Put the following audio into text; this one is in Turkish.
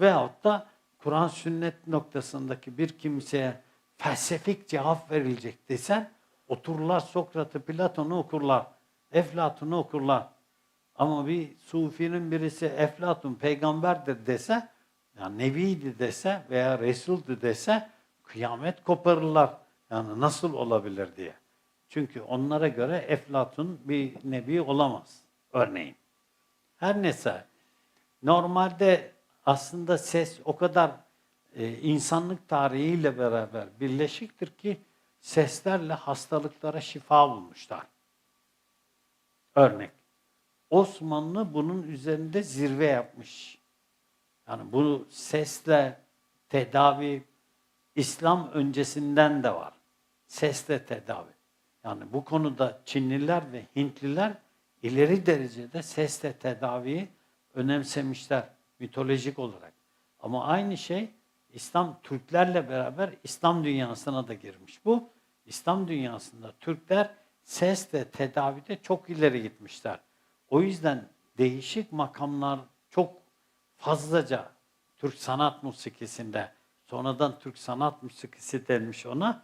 Veyahut da Kur'an sünnet noktasındaki bir kimseye felsefik cevap verilecek desen otururlar Sokrat'ı, Platon'u okurlar. Eflatun'u okurlar. Ama bir sufinin birisi Eflatun peygamberdir dese, yani nebiydi dese veya resuldü dese kıyamet koparırlar. Yani nasıl olabilir diye. Çünkü onlara göre Eflatun bir nebi olamaz. Örneğin. Her neyse. Normalde aslında ses o kadar e, insanlık tarihiyle beraber birleşiktir ki seslerle hastalıklara şifa bulmuşlar. Örnek. Osmanlı bunun üzerinde zirve yapmış. Yani bu sesle tedavi İslam öncesinden de var. Sesle tedavi. Yani bu konuda Çinliler ve Hintliler ileri derecede sesle tedaviyi önemsemişler mitolojik olarak. Ama aynı şey İslam Türklerle beraber İslam dünyasına da girmiş. Bu İslam dünyasında Türkler sesle tedavide çok ileri gitmişler. O yüzden değişik makamlar çok fazlaca Türk sanat musikisinde sonradan Türk sanat musikisi denmiş ona